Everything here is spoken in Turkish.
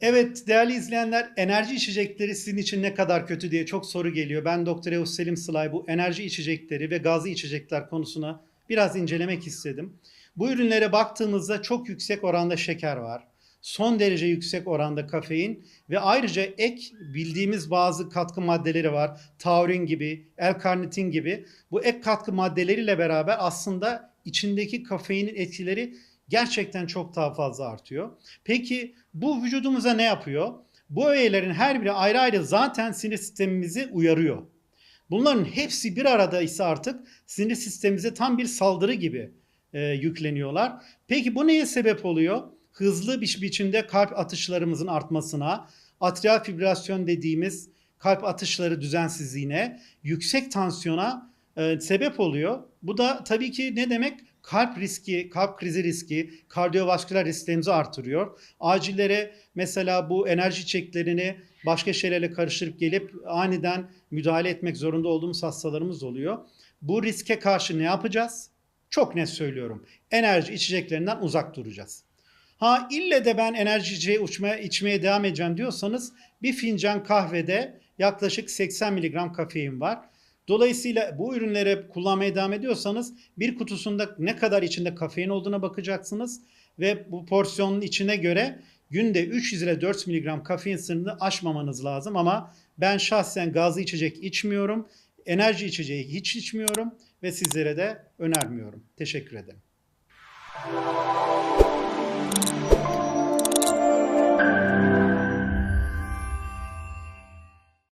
Evet değerli izleyenler enerji içecekleri sizin için ne kadar kötü diye çok soru geliyor. Ben Doktor Eus Selim Sılay bu enerji içecekleri ve gazlı içecekler konusuna biraz incelemek istedim. Bu ürünlere baktığımızda çok yüksek oranda şeker var. Son derece yüksek oranda kafein ve ayrıca ek bildiğimiz bazı katkı maddeleri var. Taurin gibi, L-karnitin gibi. Bu ek katkı maddeleriyle beraber aslında içindeki kafeinin etkileri gerçekten çok daha fazla artıyor. Peki bu vücudumuza ne yapıyor? Bu öğelerin her biri ayrı ayrı zaten sinir sistemimizi uyarıyor. Bunların hepsi bir arada ise artık sinir sistemimize tam bir saldırı gibi e, yükleniyorlar. Peki bu neye sebep oluyor? Hızlı bir biçimde kalp atışlarımızın artmasına, atrial fibrilasyon dediğimiz kalp atışları düzensizliğine, yüksek tansiyona e, sebep oluyor. Bu da tabii ki ne demek? Kalp riski, kalp krizi riski, kardiyovasküler risklerimizi artırıyor. Acillere mesela bu enerji içeceklerini başka şeylerle karıştırıp gelip aniden müdahale etmek zorunda olduğumuz hastalarımız oluyor. Bu riske karşı ne yapacağız? Çok net söylüyorum. Enerji içeceklerinden uzak duracağız. Ha ille de ben enerji içeceği uçmaya, içmeye devam edeceğim diyorsanız bir fincan kahvede yaklaşık 80 mg kafein var. Dolayısıyla bu ürünleri kullanmaya devam ediyorsanız bir kutusunda ne kadar içinde kafein olduğuna bakacaksınız ve bu porsiyonun içine göre günde 300 ile 4 mg kafein sınırını aşmamanız lazım ama ben şahsen gazlı içecek içmiyorum. Enerji içeceği hiç içmiyorum ve sizlere de önermiyorum. Teşekkür ederim.